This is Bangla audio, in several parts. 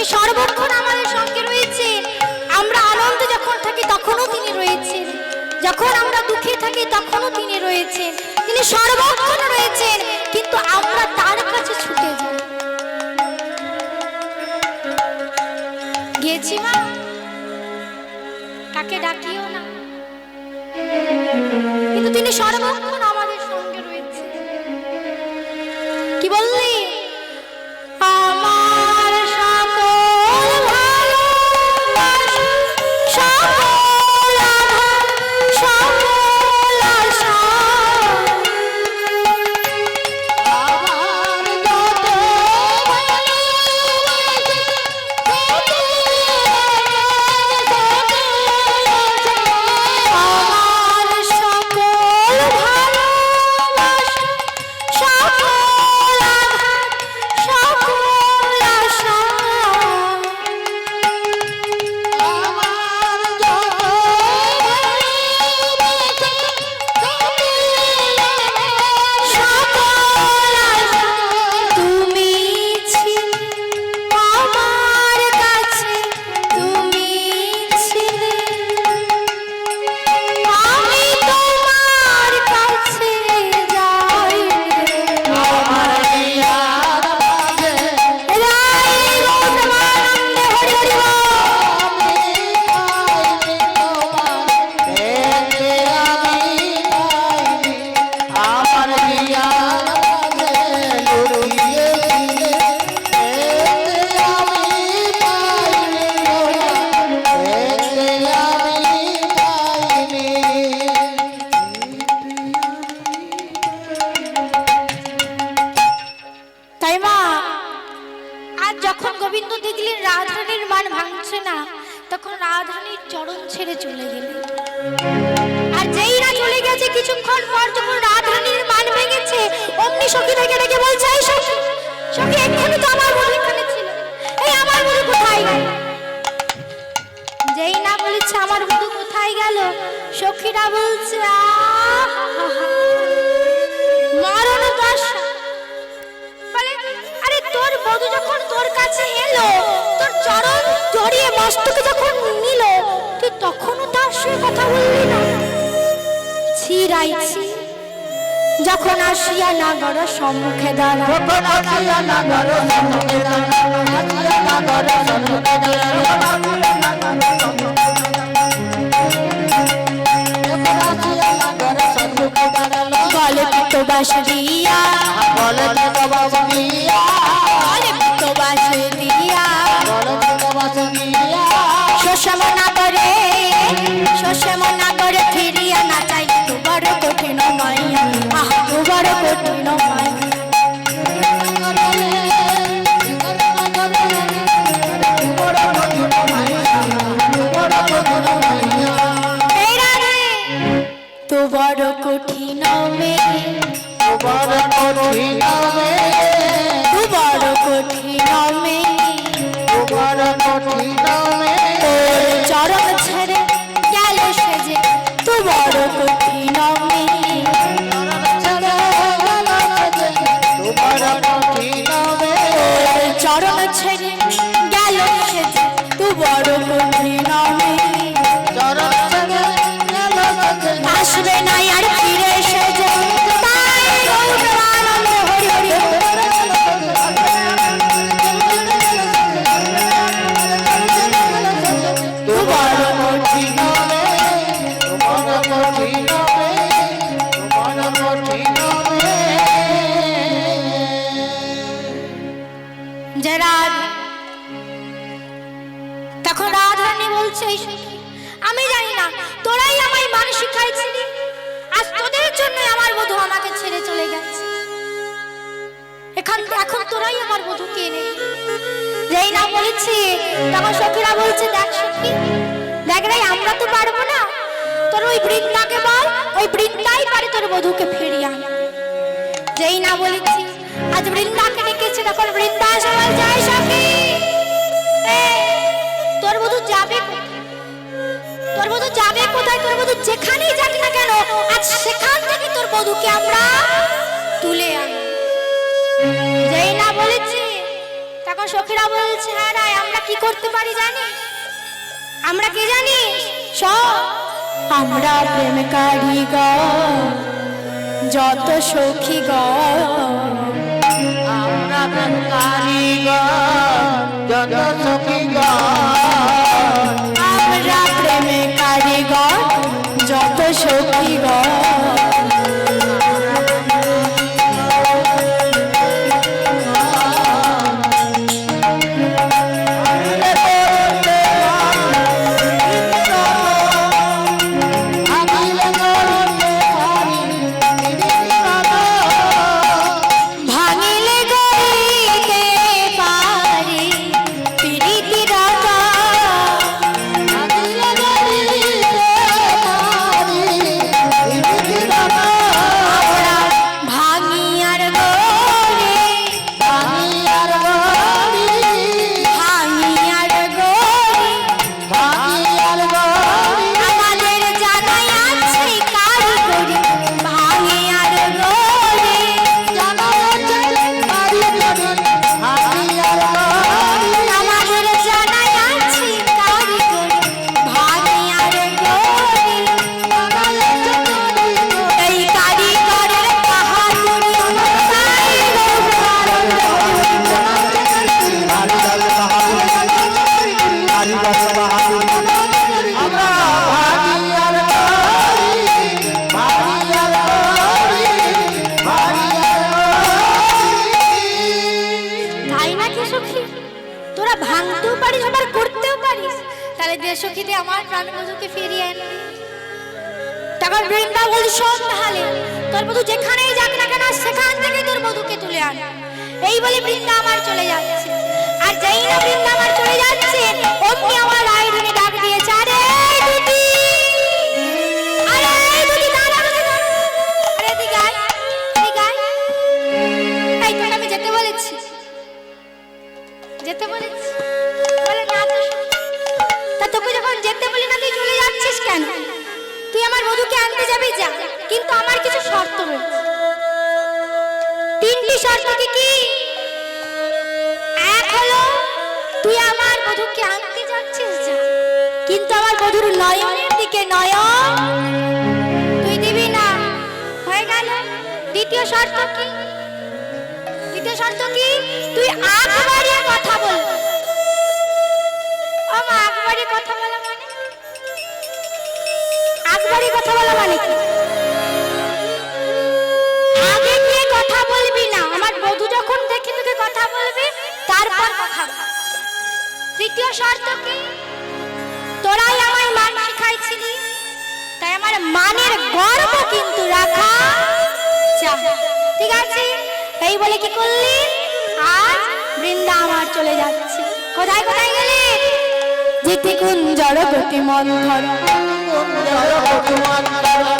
তিনি সর্বক্ষণ আমাদের সঙ্গে রয়েছেন আমরা আনন্দে যখন থাকি, তখনও তিনি রয়েছেন। যখন আমরা দুঃখে থাকি, তখনও তিনি রয়েছেন। তিনি সর্বক্ষণ রয়েছেন, কিন্তু আমরা তার কাছে ছুটে যাই। গেছি মা? তাকে ডাকিও না? কিন্তু তিনি সর্বক্ষণ কিছুক্ষণ পর যখন রাধারানীর মান ভেঙেছে, অমনি সখী থেকে ডেকে বলছে, এই সখী সখী, এক্ষুনি তো আমার বধূ এখানে ছিল। এই আমার বধূ কোথায় গেল? যেই না বলেছে আমার বধূ কোথায় গেল, সখীরা বলছে মরণ দশা। বলে, আরে তোর বধূ যখন তোর কাছে এলো, তোর চরণ জড়িয়ে মস্তকে যখন নিল তুই তখনও ছিরাইছি যখন আসিয়া নাগর সম্মুখে দাঁড়া যখন আসিয়া নাগর সম্মুখে দাঁড়াল, বলে তো বাস দিয়া বলে We're "এই আমি জানি না, তোরাই আমায় মান শিখাইছিলি। আজ তোদের জন্য আমার বধূ আমাকে ছেড়ে চলে গেছে। এখান এখন তোরাই আমার বধূকে এনে। যেই না বলেছি, তখন সখীরা বলছে, দেখ সখী, দেখ রে, আমরা তো পারব না। তোর ওই বৃন্দাকে বল, ওই বৃন্দাই পারে তোর বধূকে ফিরিয়ে আন যেই না বলেছি, আজ বৃন্দাকে ডেকেছে, তখন বৃন্দা সবাই যায় সখী যাবে কোথায় তোর বধূ? যেখানেই যাক না কেন, আজ সেখান থেকে তোর বধূকে আমরা তুলে আন না বলেছি, তখন সখীরা বলছে হ্যাঁ রায়, আমরা কি করতে পারি জানিস? আমরা কি জানিস সব আমরা প্রেম কারিগর যত সখী আমরা প্রেম কারিগর যত সখীগণ আমরা তাহলে আমার প্রাণ বধুকে ফিরিয়ে এনে তখন বৃন্দা বল শোন তাহলে তোর বধু যেখানেই যাক না কেন, সেখান থেকে তোর বধুকে তুলে আন। এই বলে বৃন্দা আমার চলে যাচ্ছে। আর যেই না বৃন্দা আমার চলে যাচ্ছে, অমনি আমার রায়ধনী ডাক দিয়েছে, আরে যেতে বলেছি। বলে, না তা তোকে যখন যেতে বলি না, তুই চলে যাচ্ছিস কেন? তুই আমার বধূকে আনতে যাবি, যা। কিন্তু আমার কিছু শর্ত রয়েছে। তিনটি শর্ত কি কি? এক হলো, তুই আমার বধূকে আনতে যাচ্ছিস, যা। কিন্তু আমার বধূর নয়নের দিকে নয়ন তুই দিবি না। হয়ে গেল। দ্বিতীয় শর্ত কি? দ্বিতীয় শর্ত কি? তুই আগ বাড়িয়ে কথা বল। ও মা বাড়িয়ে কথা বলা মানে? বলা মানে তাই আমার মানের গর্ব কিন্তু বৃন্দা আমার চলে যাচ্ছে। কোথায় কোথায় গেলি? জিতি কোন জড় গতি মন্থর জিতি কোন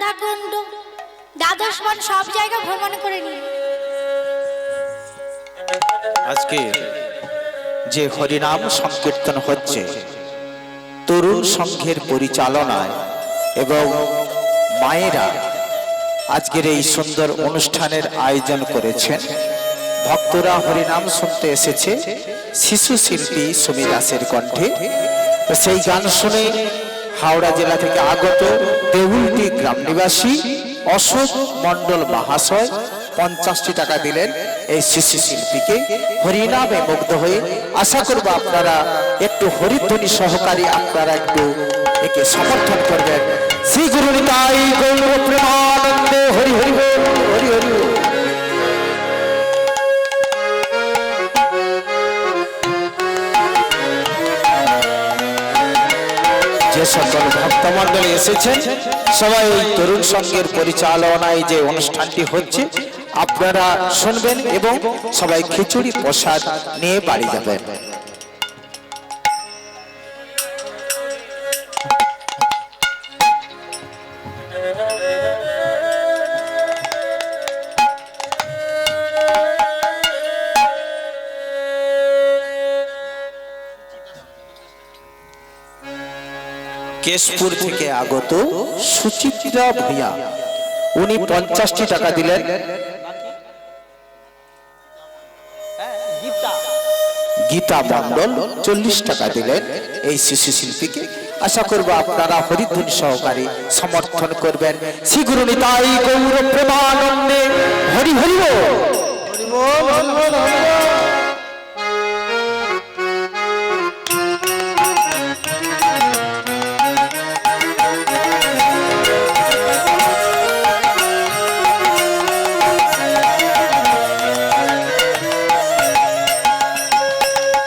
শ্যামকুণ্ড রাধাকুণ্ড। দ্বাদশ বন সব জায়গা ভ্রমণ করে নিয়ে আজকে যে হরিনাম সংকীর্তন হচ্ছে, তরুণ সংঘের পরিচালনায় এবং মায়েরা আজকের এই সুন্দর অনুষ্ঠানের আয়োজন করেছেন, ভক্তরা হরিনাম শুনতে এসেছে শিশু শিল্পী সুমি দাসের কণ্ঠে সেই গান শুনে হাওড়া জেলা থেকে আগত দেউলটি গ্রাম নিবাসী অশোক মণ্ডল মহাশয় পঞ্চাশটি টাকা দিলেন এই শিশু শিল্পীকে। হরিনামে মুগ্ধ হয়ে আশা করব আপনারা একটু হরিধ্বনি সহকারী আপনারা একটু একে সমর্থন করবেন। শ্রী গুরু নিতাই গৌর প্রেমানন্দে। হরি হরি হরি হরি। যে সকল ভক্তমণ্ডলী এসেছেন, সবাই ওই তরুণ সঙ্গের পরিচালনায় যে অনুষ্ঠানটি হচ্ছে, আপনারা শুনবেন এবং সবাই খিচুড়ি প্রসাদ নিয়ে বাড়ি যাবেন। কেশপুর থেকে আগত সুচিত্রা ভূঁইয়া। উনি পঞ্চাশটি টাকা দিলেন। গীতা মণ্ডল চল্লিশ টাকা দিলেন এই শিশু শিল্পীকে। আশা করব আপনারা হরিধ্বনি সহকারে সমর্থন করবেন। শ্রী গুরু নিতাই গৌর প্রেমানন্দে। হরি হরি হরি